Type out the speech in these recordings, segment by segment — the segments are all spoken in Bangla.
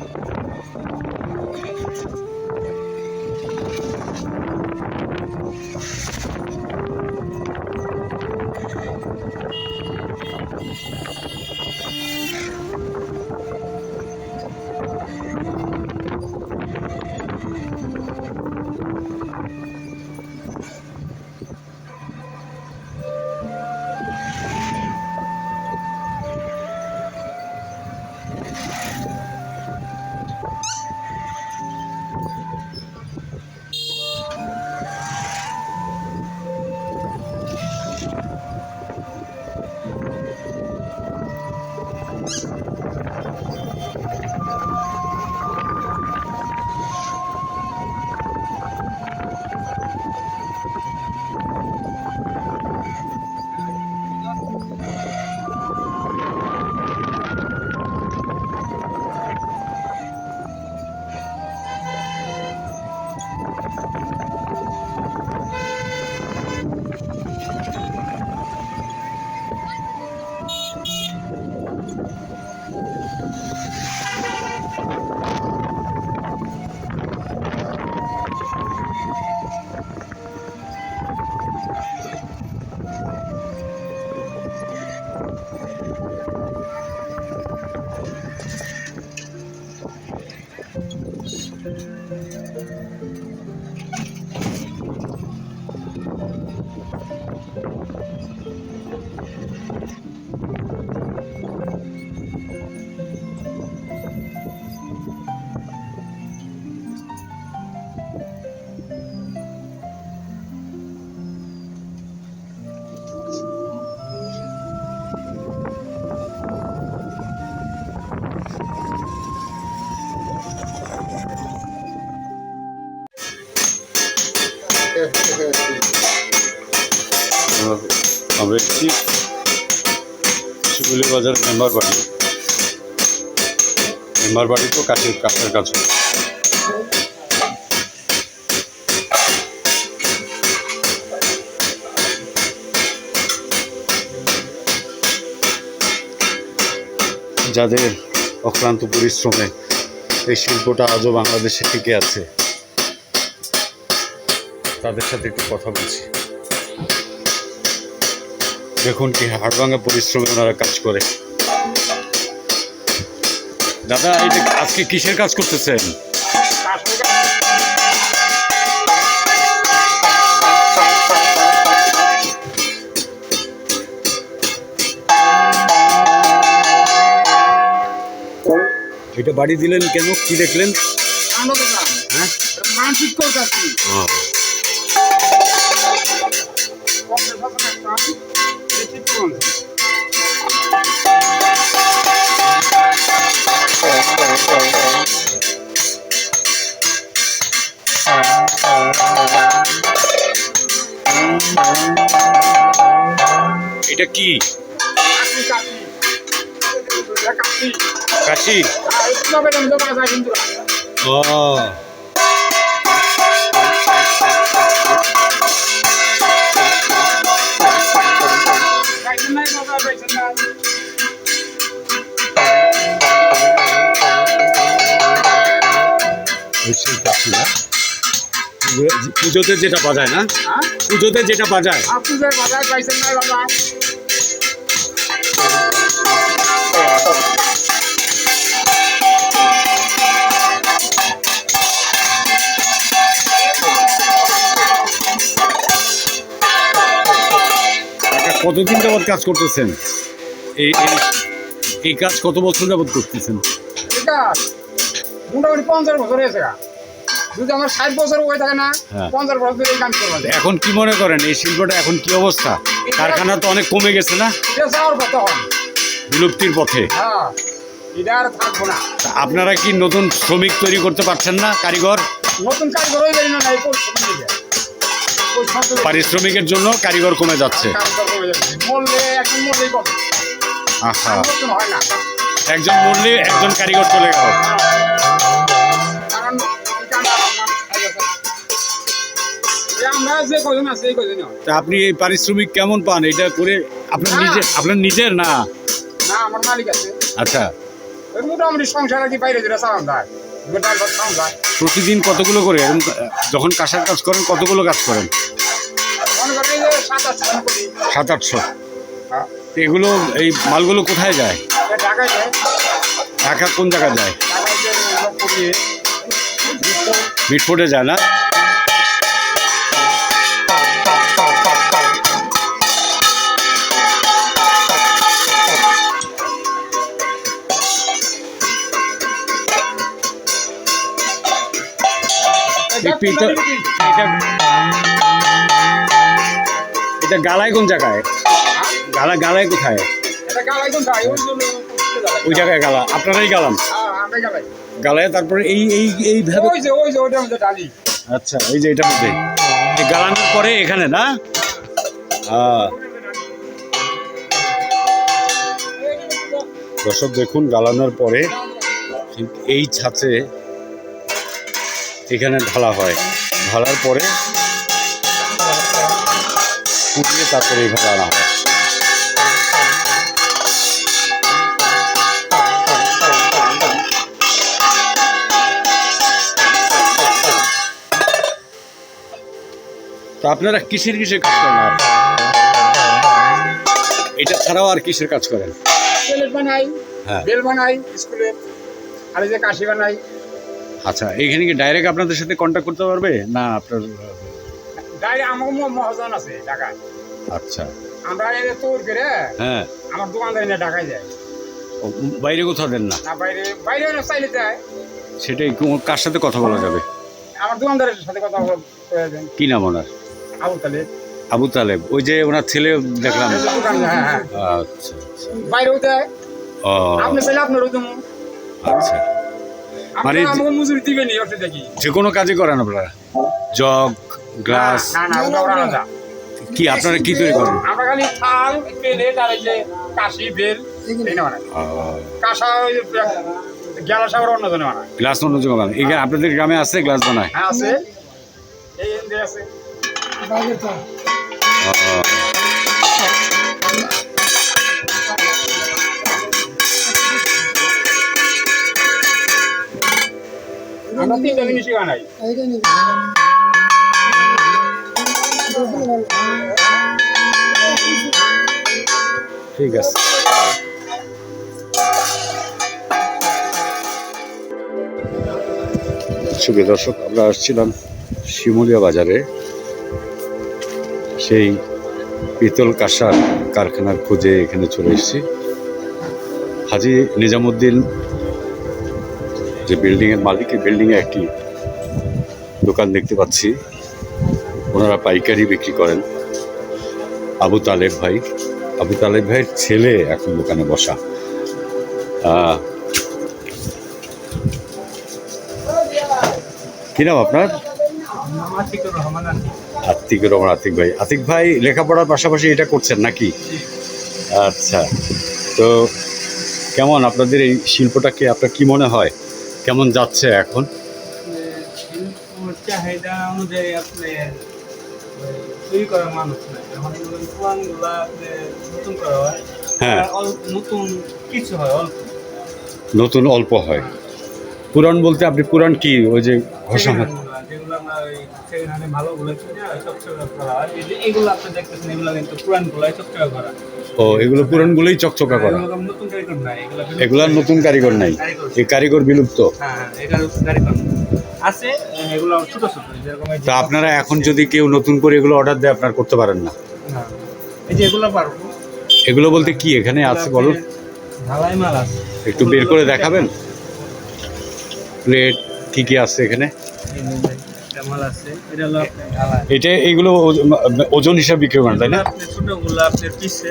you শিবুলি বাজার মেম্বার বাড়ি। মেম্বার বাড়ি তো কাছের কাছের কাছে। যাদের অক্লান্ত পরিশ্রমে এই শিল্পটা আজও বাংলাদেশে টিকে আছে। তাদের সাথে একটু কথা বলছি। দেখুন কি হাড়ভাঙা পরিশ্রমে ওনারা কাজ করে। দাদা এটা আজকে কিসের কাজ করতেছেন? এটা বাড়ি দিলেন কেন? কি দেখলেন? হ্যাঁ? মানসিক কলকাতা ও, এটা কি কাশি ও। সেই না পুজোতে যেটা বাজায় না? পুজোতে যেটা বাজায়। আপনাদের বাজার পাইছেন না বাবা? কতদিন যাবৎ কাজ করতেছেন? এই এই- কাজ কত বছর যাবৎ করতেছেন? মোটামুটি পঞ্চাশ বছর হয়েছে। যদি আমার ষাট বছর হয়ে থাকে না হ্যাঁ। পঞ্চাশ বছর ধরে এই কাজ করব। এখন কি মনে করেন এই শিল্পটা এখন কি অবস্থা? কারখানা তো অনেক কমে গেছে না? যাওয়ার কথা বিলুপ্তির পথে। হ্যাঁ এটা আর থাকব না। আপনারা কি নতুন শ্রমিক তৈরি করতে পারছেন না কারিগর? নতুন করেই পারি না এই পারিশ্রমিকের জন্য কারিগর কমে যাচ্ছে। কারিগর একজন হয় মরলে একজন কারিগর চলে গেল। আমরা যে কজন আছে এই কজনই তা আপনি এই পারিশ্রমিক কেমন পান? এটা করে আপনার নিজের আপনার নিজের না? না আমার মালিক আছে। আচ্ছা। মোটামুটি সংসার বাইরে যেটা চালান প্রতিদিন কতগুলো করে? যখন কাঁসার কাজ করেন কতগুলো কাজ করেন? সাত আটশো এগুলো এই মালগুলো কোথায় যায়? ঢাকা কোন জায়গায় যায়? মিটফোর্ডে যায় না? পিতল এটা এটা গালায় কোন জায়গায়? গালা গালায় কোথায়? এটা ওই জায়গায় গালা। আপনারাই গালান? হ্যাঁ গালায় তারপরে এই এই এইভাবে ওই ওই যে ওইটার মধ্যে আচ্ছা এই যে এটার মধ্যে। গালানোর পরে এখানে না? আহ, দর্শক দেখুন গালানোর পরে ঠিক এই ছাঁচে এখানে ঢালা হয়। ঢালার পরে ফুটিয়ে তারপরে এইভাবে আনা হয়। তো আপনারা কিসের কিসের কাজ করেন আর? এটা ছাড়াও আর কিসের কাজ করেন? বানাই হ্যাঁ। বেল বানাই স্কুলে আর যে কাশি বানাই আচ্ছা এখানে কি ডাইরেক্ট আপনাদের সাথে কন্ট্যাক্ট করতে পারবে? না আপনার ডাইরে আমার মহাজন আছে ঢাকায়। আচ্ছা। আমরা এই তোর করে হ্যাঁ। আমার দোকানদারি না ঢাকায় যায় ও, বাইরে কোথাও দেন না? না বাইরে বাইরে না চাইলে যায় সেটাই কার সাথে কথা বলা যাবে? আমার দোকানদারের সাথে কথা কি নাম ওনার? আবু তালে আবু তালেব ওই যে ওনার ছেলে দেখলাম। হ্যাঁ হ্যাঁ আচ্ছা আচ্ছা। বাইরেও ও। আপনি চাইলে আপনারও দেবো। আচ্ছা। মানে যে- কোনো কাজই করেন আপনারা। Jug glass. কি আপনারা কি তৈরি করেন? আমরা খালি থাল প্লেট আর এই যে কাশি বেল এই না বানাই কাঁসা ওই যে গেলা অন্য জনে বানায়। গ্লাস অন্য বানান এখানে আপনাদের গ্রামে আছে গ্লাস বানায়? হ্যাঁ আছে। এই আছে। ঠিক আছে। সুপ্রিয় দর্শক, আমরা আসছিলাম শিমুলিয়া বাজারে। সেই পিতল কাঁসার কারখানার খোঁজে এখানে চলে এসেছি। হাজি নিজামুদ্দিন যে বিল্ডিংয়ের মালিক এই বিল্ডিংয়ে একটি দোকান দেখতে পাচ্ছি। ওনারা পাইকারি বিক্রি করেন। আবু তালেব ভাই। আবু তালেব ভাইয়ের ছেলে এখন দোকানে বসা। কি নাম আপনার? আতিক রহমান আতিক ভাই। আতিক ভাই লেখাপড়ার পাশাপাশি এটা করছেন নাকি? আচ্ছা। তো কেমন আপনাদের এই শিল্পটাকে আপনার কি মনে হয়? কেমন যাচ্ছে এখন? চাহিদা অনুযায়ী আপনার ওই তৈরি করা মানুষ পুরানগুলো আপনার নতুন করা হয়। হ্যাঁ। নতুন কিছু হয় অল্প। নতুন অল্প হয়। পুরাণ বলতে আপনি পুরাণ কি ওই যে ঘষা হাত সেগুলো যেগুলো আমরা সেখানে যে এগুলো আপনি দেখতেছেন এগুলো কিন্তু করা ও এগুলো পুরাণগুলোই চকচকা করা। এগুলো নতুন কারিগর নাই এগুলো বিলুপ্ত। এগুলার নতুন কারিগর নাই। কারিগর। এই কারিগর বিলুপ্ত। হ্যাঁ হ্যাঁ তা আপনারা এখন যদি কেউ নতুন করে এগুলো অর্ডার দেয় আপনার করতে পারেন না। হ্যাঁ। এগুলো বলতে কি এখানে আছে বলুন। একটু বের করে দেখাবেন। প্লেট কি কি আছে এখানে? মাল আছে এটা হলো এটা এইগুলো ওজন হিসাবে বিক্রি করেন তাই না? আপনি ছোটগুলো আপনি পিসে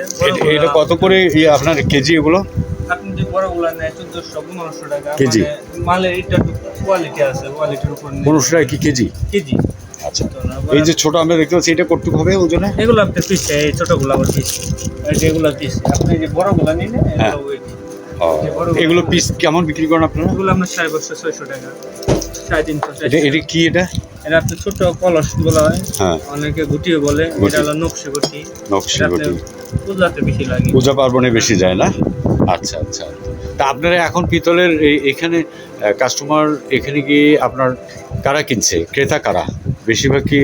এটা- কত করে ইয়ে আপনার কেজি এগুলো? আপনি যে বড়গুলো নেয় চোদ্দশো পনেরোশো টাকা। কেজি? মানে মালের এটা কোয়ালিটি আছে কোয়ালিটির উপর। পনেরোশো টাকা কি কেজি? কেজি। আচ্ছা। এই যে ছোট আমরা দেখতে পাচ্ছি এটা কতটুকু হবে ওজনে? এগুলো আপনি পিসে এই ছোটগুলো আবার পিস। এগুলো পিস। আপনি যে বড়গুলো হ্যাঁ। এগুলো। এগুলো পিস কেমন বিক্রি করেন আপনারা? এগুলো আপনার সাড়ে পাঁচশো ছয়শো টাকা। সাড়ে তিনশো এটা কি এটা? এটা আপনার ছোট কলস বলা হয়। হ্যাঁ। অনেকে গুটিও বলে। গুটি। এটা হলো নকশি গুটি। নকশি গুটি। আপনার পূজাতে বেশি লাগে। পূজা পার্বণে বেশি যায় না? আচ্ছা আচ্ছা। তা আপনারা এখন পিতলের এখানে কাস্টমার এখানে গিয়ে আপনার কারা কিনছে? ক্রেতা কারা? বেশিরভাগ কি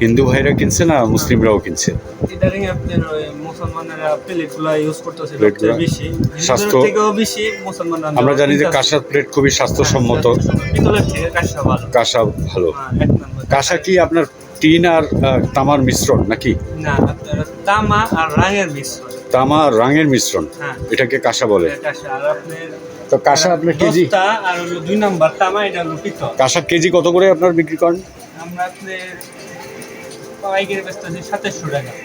হিন্দু ভাইরা কিনছে না মুসলিমরাও কিনছে? ইদারিং আপনার মুসলমানেরা প্লেটগুলো ইউজ করতেছে বেশি। স্বাস্থ্য- থেকেও বেশি মুসলমানরা আমরা জানি যে কাঁসার প্লেট খুবই স্বাস্থ্যসম্মত। পিতলের থেকে কাঁসা ভালো। কাঁসা ভালো। হ্যাঁ। কাঁসা কি আপনার টিন আর তামার মিশ্রণ নাকি? না তামা আর রাঙের মিশ্রণ। তামা আর রাঙের মিশ্রণ? হ্যাঁ। এটাকে কাঁসা বলে। কাঁসা। তো কাঁসা আপনার কেজি? আর দুই নাম্বার তামা এটা পিতল। কাঁসা কেজি কত করে আপনার বিক্রি করেন? আমরা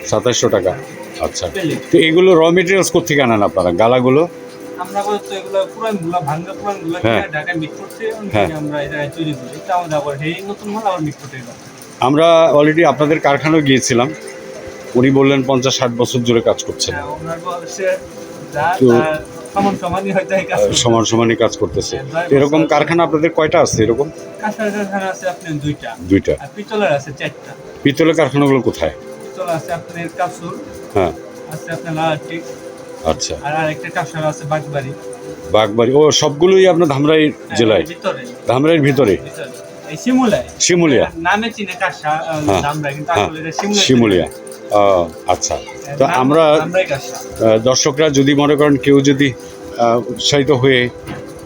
সাতাশশো টাকা। আচ্ছা। তো এগুলো র মেটেরিয়ালস কোথেকে আনেন আপনারা? গালাগুলো? আমরা বলতো এগুলো পুরানগুলো ভাঙ্গা পুরানগুলো হ্যাঁ। ঢাকায় হ্যাঁ। আমরা এটা তৈরি করি। এটা আমাদের আবার এই নতুন মাল আবার মিট আমরা অলরেডি আপনাদের কারখানায় গিয়েছিলাম। উনি বললেন পঞ্চাশ ষাট বছর জুড়ে কাজ করছেন। হ্যাঁ, তো- সমান সমানই কাজ সমান সমানই কাজ করতেছে। এরকম কারখানা আপনাদের কয়টা আছে এরকম? দুইটা। পিতলের আছে চারটা। পিতলের কারখানাগুলো কোথায়? হ্যাঁ। আচ্ছা। আর আরেকটা কাঁসার আছে বাগবাড়ি। ও সবগুলোই আপনার ধামরাই হ্যাঁ, জেলায়? ধামরাইয়ের ভিতরে। শিমুলায়। শিমুলিয়া। নামে চিনে হ্যাঁ, কিন্তু হ্যাঁ, আসলে শিমুলিয়া। আচ্ছা। তো আমরা দর্শকরা যদি মনে করেন কেউ যদি উৎসাহিত হয়ে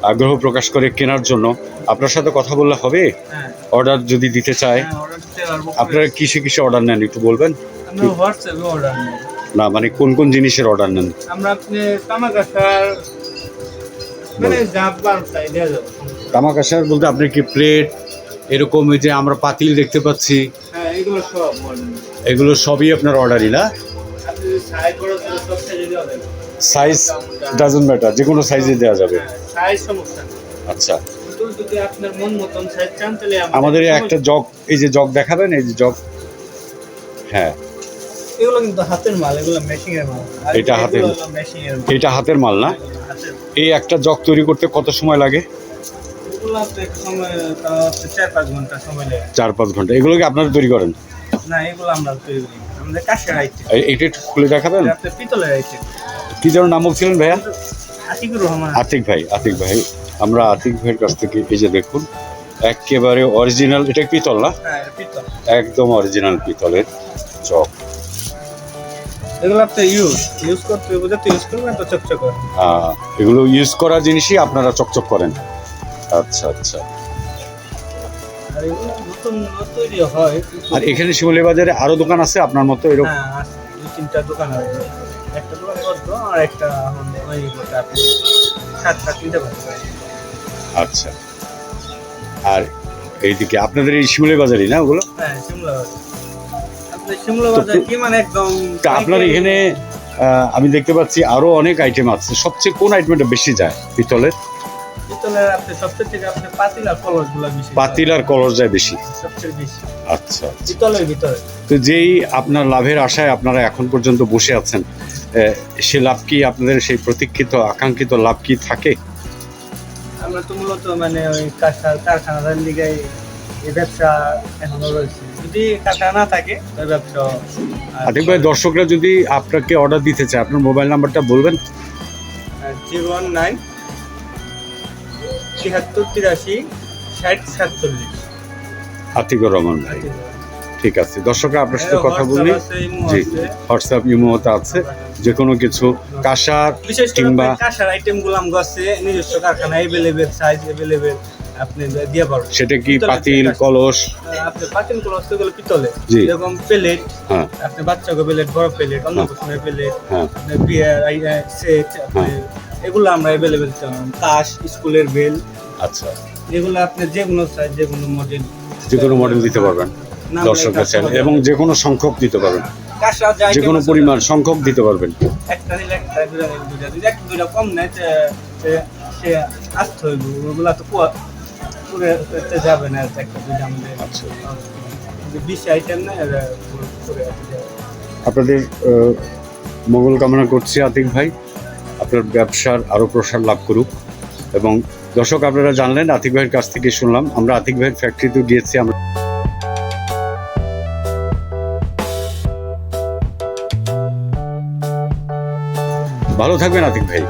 আগ্রহ প্রকাশ করে কেনার জন্য আপনার সাথে কথা বললে হবে? হ্যাঁ। অর্ডার যদি দিতে চায় হ্যাঁ। আপনারা কিসে কিসে অর্ডার নেন একটু বলবেন? না মানে কোন কোন জিনিসের অর্ডার নেন? আমরা মানে তামাক আসার বলতে আপনি কি প্লেট এরকম যে আমরা পাতিল দেখতে পাচ্ছি। হ্যাঁ এগুলো সব। এগুলো সবই আপনার অর্ডারই না? সাইজ ডাজন্ট ম্যাটার যে কোনো সাইজে দেওয়া যাবে। আচ্ছা। আমাদের একটা জগ এই যে জগ দেখাবেন এই যে জগ। হ্যাঁ। এগুলো কিন্তু হাতের মাল এগুলো মেশিং মাল। এটা হাতের- এটা হাতের মাল না? এই একটা জগ তৈরি করতে কত সময় লাগে? চার পাঁচ ঘণ্টা সময় লাগে। চার পাঁচ ঘণ্টা। এগুলো কি আপনারা তৈরি করেন? না এগুলো আমরা তৈরি করি। আমাদের কাশের আইটেম এই- এইটা একটু খুলে দেখাবেন? পিতলের আইটেম কি যেন নাম বলছিলেন ভাইয়া? আতিকুর রহমান। আতিক ভাই আতিক ভাই। আমরা আতিক ভাইয়ের কাছ থেকে এই যে দেখুন একেবারে অরিজিনাল এটা পিতল না? হ্যাঁ এটা পিতল। একদম অরিজিনাল পিতলের চক এগুলো ইউজ চকচক করে। আহ, এগুলো ইউজ করা জিনিসই আপনারা চকচক করেন। আচ্ছা আচ্ছা। নতুন তৈরি হয় আর এখানে শিমলি বাজারে আরও দোকান আছে আপনার মতো এরকম? হ্যাঁ আছে। তিনটা দোকান আছে। একটা দোকান করতো আর একটা ওই আপনি সাত সাত পারবেন। আচ্ছা। আর এইদিকে আপনাদের এই শিমলি বাজারই না ওগুলো? হ্যাঁ শিমলা বাজার। আপনি শিমলা তো- বাজার কি মানে একদম তা আপনার এখানে আহ, আমি দেখতে পাচ্ছি আরও অনেক আইটেম আছে। সবচেয়ে কোন আইটেমটা বেশি যায়? পিতলের? পিতলের আপনি সবচেয়ে থেকে আপনি পাতিল আর কলস বেশি পাতিল কলস যায় বেশি। সবচেয়ে বেশি। আচ্ছা আচ্ছা। পিতলের ভিতরে। তো যেই আপনার লাভের আশায় আপনারা এখন পর্যন্ত বসে আছেন সে লাভ কি আপনাদের সেই প্রতীক্ষিত আকাঙ্ক্ষিত লাভ কি থাকে? আমরা তো মূলত মানে ওই কারখানা কারখানার দিকে এই ব্যবসা এখনও রয়েছে। যদি কারখানা না থাকে ওই ব্যবসা আর- ভাই দর্শকরা যদি আপনাকে অর্ডার দিতে চায় আপনার মোবাইল নাম্বারটা বলবেন? জিরো ওয়ান নাইন ছিয়াত্তর তিরাশি ষাট সাতচল্লিশ। আতিকুর রহমান ভাই। ঠিক আছে দর্শকরা আপনার সাথে কথা হোয়াটসঅ্যাপ বলি। জি। হোয়াটসঅ্যাপ ইমোতে আছে। যে কোনো কিছু কাঁসার কিংবা কাঁসার আইটেমগুলো আমগো আছে নিজস্ব কারখানা এভেলেবেল সাইজ এভেলেবেল আপনি দিয়ে পারবেন। সেটা কি পাতিল কলস? আপনি পাতিলগুলো আছে ওগুলো পিতলে। এরকম প্লেট হ্যাঁ। আপনি বাচ্চাকে প্লেট বড় প্লেট অন্য প্লেট হ্যাঁ। আপনার বিয়ার সেট আপনি এগুলো আমরা এভেলেবেল কাশ স্কুলের বেল আচ্ছা। এগুলো আপনি যে কোনো সাইজ যে কোনো মডেল যে কোনো মডেল দিতে পারবেন। দর্শকরা চাইলে এবং যে কোনো সংখ্যক দিতে পারবেন। যে কোনো পরিমাণ সংখ্যক। দিতে পারবেন। একটা নিলে একটা দুটা নিলে দুটা। দুটা কম নেয় তে- তে- সে আসতে হইব। ওগুলা তো পুয়া পুরে করতে যাবে না একটা দুটা আমাদের। আচ্ছা। বিশ আইটেম না যাবে। আপনাদের মঙ্গল কামনা করছি আতিক ভাই। আপনার ব্যবসার আরও প্রসার লাভ করুক। এবং দর্শক, আপনারা জানলেন, আতিক ভাইয়ের কাছ থেকে শুনলাম, আমরা আতিক ভাইয়ের ফ্যাক্টরিতেও গিয়েছি, আমরা ভালো থাকবেন আতিক ভাই।